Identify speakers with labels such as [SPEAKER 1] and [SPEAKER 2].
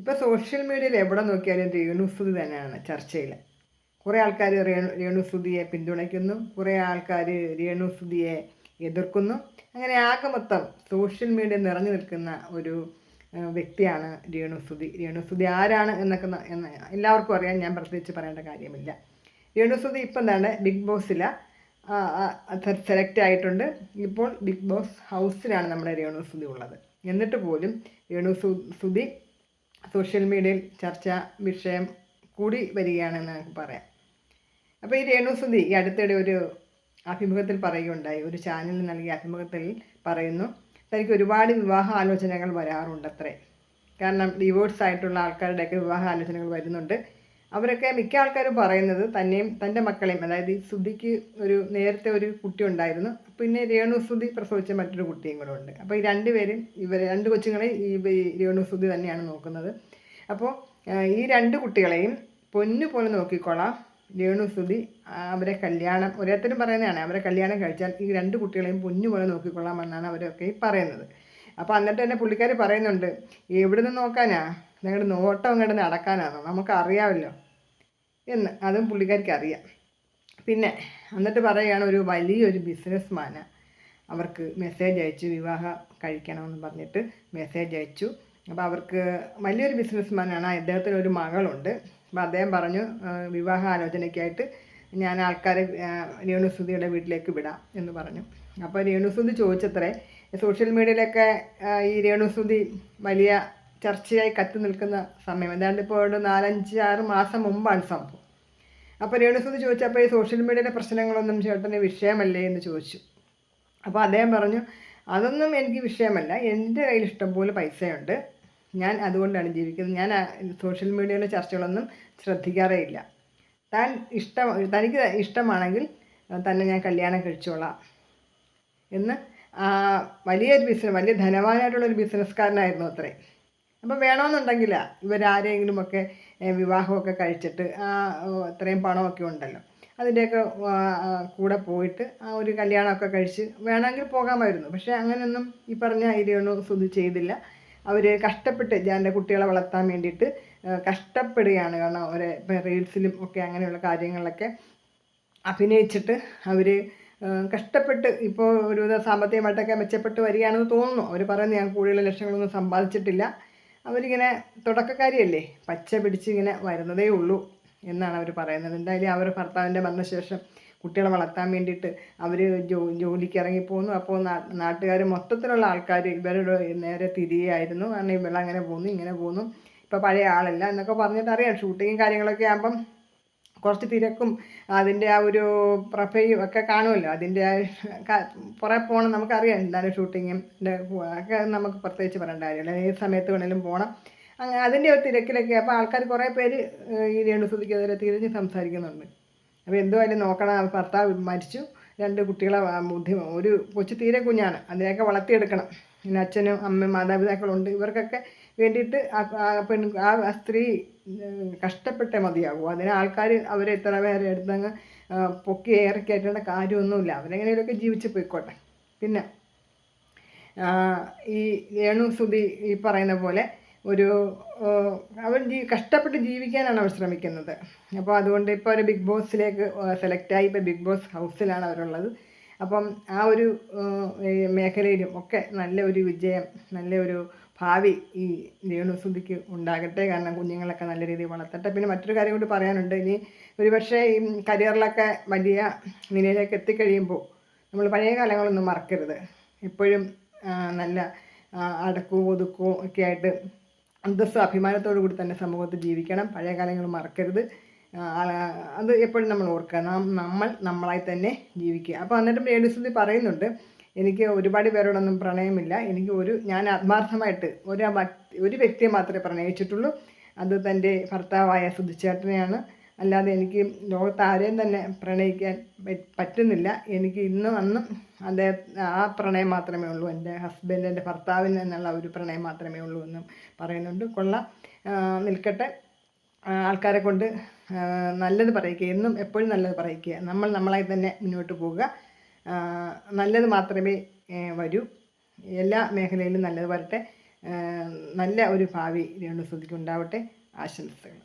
[SPEAKER 1] ഇപ്പോൾ സോഷ്യൽ മീഡിയയിൽ എവിടെ നോക്കിയാലും രേണുസുതി തന്നെയാണ് ചർച്ചയിൽ കുറേ ആൾക്കാർ രേണു രേണുസുതിയെ പിന്തുണയ്ക്കുന്നു കുറേ ആൾക്കാർ രേണുസുതിയെ എതിർക്കുന്നു. അങ്ങനെ ആകെ മൊത്തം സോഷ്യൽ മീഡിയ നിറഞ്ഞു നിൽക്കുന്ന ഒരു വ്യക്തിയാണ് രേണുസുതി രേണുസുതി ആരാണ് എന്നൊക്കെ എന്ന് എല്ലാവർക്കും അറിയാൻ ഞാൻ പ്രത്യേകിച്ച് പറയേണ്ട കാര്യമില്ല. രേണുസുതി ഇപ്പം എന്താണ് ബിഗ് ബോസിലാണ് സെലക്ട് ആയിട്ടുണ്ട്. ഇപ്പോൾ ബിഗ് ബോസ് ഹൗസിലാണ് നമ്മുടെ രേണുസുതി ഉള്ളത്. എന്നിട്ട് പോലും രേണുസു സുതി സോഷ്യൽ മീഡിയയിൽ ചർച്ച വിഷയം കൂടി വരികയാണെന്ന് നമുക്ക് പറയാം. അപ്പോൾ ഈ രേണുസുതി ഈ അടുത്തിടെ ഒരു അഭിമുഖത്തിൽ പറയുകയുണ്ടായി. ഒരു ചാനലിൽ നൽകിയ അഭിമുഖത്തിൽ പറയുന്നു തനിക്ക് ഒരുപാട് വിവാഹ ആലോചനകൾ വരാറുണ്ടത്രേ. കാരണം ഡിവോഴ്സ് ആയിട്ടുള്ള ആൾക്കാരുടെയൊക്കെ വിവാഹ ആലോചനകൾ വരുന്നുണ്ട്. അവരൊക്കെ മിക്ക ആൾക്കാരും പറയുന്നത് തന്നെയും തന്റെ മക്കളെയും അതായത് ഈ സുധിക്ക് ഒരു നേരത്തെ ഒരു കുട്ടി ഉണ്ടായിരുന്നു. പിന്നെ രേണു സുധി പ്രസവിച്ച മറ്റൊരു കുട്ടിയും കൂടെ ഉണ്ട്. അപ്പോൾ ഈ രണ്ടുപേരും ഇവർ രണ്ട് കൊച്ചുങ്ങളെ ഈ രേണു സുധി തന്നെയാണ് നോക്കുന്നത്. അപ്പോൾ ഈ രണ്ട് കുട്ടികളെയും പൊന്നു പോലെ നോക്കിക്കൊള്ളാം രേണു സുധി അവരെ കല്യാണം ഓരോരുത്തരും പറയുന്നതാണ് അവരെ കല്യാണം കഴിച്ചാൽ ഈ രണ്ട് കുട്ടികളെയും പൊന്നു പോലെ നോക്കിക്കൊള്ളാം എന്നാണ് അവരൊക്കെ പറയുന്നത്. അപ്പോൾ എന്നിട്ട് തന്നെ പുള്ളിക്കാർ പറയുന്നുണ്ട് എവിടെ നിന്ന് നോക്കാനാ? നിങ്ങളുടെ നോട്ടം അങ്ങോട്ട് നടക്കാനാണോ. നമുക്ക് അറിയാമല്ലോ എന്ന് അതും പുള്ളിക്കാർക്ക് അറിയാം. പിന്നെ എന്നിട്ട് പറയുകയാണ് ഒരു വലിയൊരു ബിസിനസ് മാന അവർക്ക് മെസ്സേജ് അയച്ചു വിവാഹം കഴിക്കണമെന്ന് പറഞ്ഞിട്ട് മെസ്സേജ് അയച്ചു. അപ്പോൾ അവർക്ക് വലിയൊരു ബിസിനസ് മാനാണ് അദ്ദേഹത്തിന് ഒരു മകളുണ്ട്. അപ്പോൾ അദ്ദേഹം പറഞ്ഞു വിവാഹ ആലോചനയ്ക്കായിട്ട് ഞാൻ ആൾക്കാരെ രേണുസുതിയുടെ വീട്ടിലേക്ക് വിടാം എന്ന് പറഞ്ഞു. അപ്പോൾ രേണുസുതി ചോദിച്ചത്രേ സോഷ്യൽ മീഡിയയിലൊക്കെ ഈ രേണുസുതി വലിയ ചർച്ചയായി കത്തി നിൽക്കുന്ന സമയം. ഏതാണ്ട് ഇപ്പോൾ ഒരു നാലഞ്ച് ആറ് മാസം മുമ്പാണ് സംഭവം. അപ്പോൾ രേണുസുതി ചോദിച്ചപ്പോൾ ഈ സോഷ്യൽ മീഡിയയിലെ പ്രശ്നങ്ങളൊന്നും ചേട്ടന് വിഷയമല്ലേ എന്ന് ചോദിച്ചു. അപ്പോൾ അദ്ദേഹം പറഞ്ഞു അതൊന്നും എനിക്ക് വിഷയമല്ല. എന്റെ കയ്യിൽ ഇഷ്ടംപോലെ പൈസയുണ്ട്. ഞാൻ അതുകൊണ്ടാണ് ജീവിക്കുന്നത്. ഞാൻ സോഷ്യൽ മീഡിയയിലെ ചർച്ചകളൊന്നും ശ്രദ്ധിക്കാറേ ഇല്ല. താൻ ഇഷ്ടം തനിക്ക് ഇഷ്ടമാണെങ്കിൽ തന്നെ ഞാൻ കല്യാണം കഴിച്ചോളാം. എന്ന് വലിയൊരു ബിസിനസ് വലിയ ധനവാനായിട്ടുള്ള ഒരു ബിസിനസ്സുകാരനായിരുന്നു അത്രേ. അപ്പോൾ വേണമെന്നുണ്ടെങ്കിൽ ഇവരാരെങ്കിലുമൊക്കെ വിവാഹമൊക്കെ കഴിച്ചിട്ട് ആ അത്രയും പണമൊക്കെ ഉണ്ടല്ലോ. അതിന്റെയൊക്കെ കൂടെ പോയിട്ട് ആ ഒരു കല്യാണമൊക്കെ കഴിച്ച് വേണമെങ്കിൽ പോകാമായിരുന്നു. പക്ഷേ അങ്ങനെയൊന്നും ഈ പറഞ്ഞ ഇരിയൊന്നും സുധി ചെയ്തില്ല. അവർ കഷ്ടപ്പെട്ട് എന്റെ കുട്ടികളെ വളർത്താൻ വേണ്ടിയിട്ട് കഷ്ടപ്പെടുകയാണ്. കാരണം അവരെ റീൽസിലും ഒക്കെ അങ്ങനെയുള്ള കാര്യങ്ങളിലൊക്കെ അഭിനയിച്ചിട്ട് അവർ കഷ്ടപ്പെട്ട് ഇപ്പോൾ ഒരുവിധ സാമ്പത്തികമായിട്ടൊക്കെ മെച്ചപ്പെട്ട് വരികയാണെന്ന് തോന്നുന്നു. അവർ പറയുന്നത് ഞാൻ കൂടുതൽ ലക്ഷങ്ങളൊന്നും സമ്പാദിച്ചിട്ടില്ല. അവരിങ്ങനെ തുടക്കക്കാരിയല്ലേ? പച്ച പിടിച്ച് ഇങ്ങനെ വരുന്നതേ ഉള്ളൂ എന്നാണ് അവർ പറയുന്നത്. എന്തായാലും അവർ ഭർത്താവിന്റെ മരണശേഷം കുട്ടികളെ വളർത്താൻ വേണ്ടിയിട്ട് അവർ ജോ ജോലിക്ക് ഇറങ്ങിപ്പോന്നു. അപ്പോൾ നാട്ടുകാർ മൊത്തത്തിലുള്ള ആൾക്കാർ ഇവരുടെ നേരെ തിരികെയായിരുന്നു കാരണം ഇവളങ്ങനെ പോന്നു ഇങ്ങനെ പോന്നു. ഇപ്പോൾ പഴയ ആളല്ല എന്നൊക്കെ പറഞ്ഞിട്ട് അറിയാം. ഷൂട്ടിങ്ങും കാര്യങ്ങളൊക്കെ ആകുമ്പം കുറച്ച് തിരക്കും അതിന്റെ ആ ഒരു പ്രഭയും ഒക്കെ കാണുമല്ലോ. അതിന്റെ പുറകെ പോകണം നമുക്കറിയാം എന്താണ് ഷൂട്ടിങ്ങും ഒക്കെ നമുക്ക് പ്രത്യേകിച്ച് പറയേണ്ട കാര്യമില്ല. ഏത് സമയത്ത് വേണേലും പോകണം അങ്ങനെ അതിന്റെ ഒരു തിരക്കിലൊക്കെ അപ്പോൾ ആൾക്കാർ കുറേ പേര് ഈ രേണുസുതിക്കെതിരെ തിരിഞ്ഞ് സംസാരിക്കുന്നുണ്ട്. അപ്പോൾ എന്തുമായാലും നോക്കണം ഭർത്താവ് മരിച്ചു. രണ്ട് കുട്ടികളെ ബുദ്ധി ഒരു കൊച്ചു തീരെ കുഞ്ഞാണ്. അതിനെയൊക്കെ വളർത്തിയെടുക്കണം. പിന്നെ അച്ഛനും അമ്മയും മാതാപിതാക്കളുണ്ട്. ഇവർക്കൊക്കെ വേണ്ടിയിട്ട് ആ പെൺ ആ സ്ത്രീ കഷ്ടപ്പെട്ടേ മതിയാകും അതിന് ആൾക്കാർ അവരെ എത്ര പേരെ എടുത്തങ്ങ് പൊക്കി ഏറി കയറ്റേണ്ട കാര്യമൊന്നുമില്ല. അവരെങ്ങനെയൊക്കെ ജീവിച്ച് പോയിക്കോട്ടെ. പിന്നെ ഈ രേണു സുധി ഈ പറയുന്ന പോലെ ഒരു അവർ ജീ കഷ്ടപ്പെട്ട് ജീവിക്കാനാണ് അവർ ശ്രമിക്കുന്നത്. അപ്പോൾ അതുകൊണ്ട് ഇപ്പോൾ ഒരു ബിഗ് ബോസിലേക്ക് സെലക്റ്റായി. ഇപ്പോൾ ബിഗ് ബോസ് ഹൗസിലാണ് അവരുള്ളത്. അപ്പം ആ ഒരു മേഖലയിലും ഒക്കെ നല്ല ഒരു വിജയം നല്ല ഒരു ഭാവി ഈ രേണുസുതിക്ക് ഉണ്ടാകട്ടെ. കാരണം കുഞ്ഞുങ്ങളൊക്കെ നല്ല രീതിയിൽ വളർത്തട്ടെ. പിന്നെ മറ്റൊരു കാര്യം കൂടി പറയാനുണ്ട്. ഇനി ഒരുപക്ഷെ ഈ കരിയറിലൊക്കെ വലിയ നിലയിലേക്ക് എത്തിക്കഴിയുമ്പോൾ നമ്മൾ പഴയ കാലങ്ങളൊന്നും മറക്കരുത്. എപ്പോഴും നല്ല അടക്കോ ഒതുക്കവും ഒക്കെ ആയിട്ട് അന്തസ്സും അഭിമാനത്തോടു കൂടി തന്നെ സമൂഹത്തിൽ ജീവിക്കണം. പഴയ കാലങ്ങൾ മറക്കരുത്. അത് എപ്പോഴും നമ്മൾ ഓർക്കുക. നമ്മൾ നമ്മളായി തന്നെ ജീവിക്കുക. അപ്പോൾ എന്നിട്ട് രേണുസുതി പറയുന്നുണ്ട് എനിക്ക് ഒരുപാട് പേരോടൊന്നും പ്രണയമില്ല. എനിക്ക് ഒരു ഞാൻ ആത്മാർത്ഥമായിട്ട് ഒരു ഒരു വ്യക്തിയെ മാത്രമേ പ്രണയിച്ചിട്ടുള്ളൂ. അത് തന്റെ ഭർത്താവായ സുധിച്ചേട്ടനെയാണ്. അല്ലാതെ എനിക്ക് ലോകത്ത് ആരെയും തന്നെ പ്രണയിക്കാൻ പറ്റുന്നില്ല. എനിക്ക് ഇന്നും അന്നും അദ്ദേഹം ആ പ്രണയം മാത്രമേ ഉള്ളൂ. എന്റെ ഹസ്ബൻഡ് എന്റെ ഭർത്താവിന് എന്നുള്ള ഒരു പ്രണയം മാത്രമേ ഉള്ളൂ എന്നും പറയുന്നുണ്ട്. കൊള്ള. നിൽക്കട്ടെ. ആൾക്കാരെ കൊണ്ട് നല്ലത് പറയിക്കുക എന്നും എപ്പോഴും നല്ലത് പറയിക്കുക നമ്മൾ നമ്മളായി തന്നെ മുന്നോട്ട് പോവുക. നല്ലത് മാത്രമേ വരൂ. എല്ലാ മേഖലയിലും നല്ലത് വരട്ടെ. നല്ല ഒരു ഭാവി രേണുസുതിക്ക് ഉണ്ടാവട്ടെ ആശംസകൾ.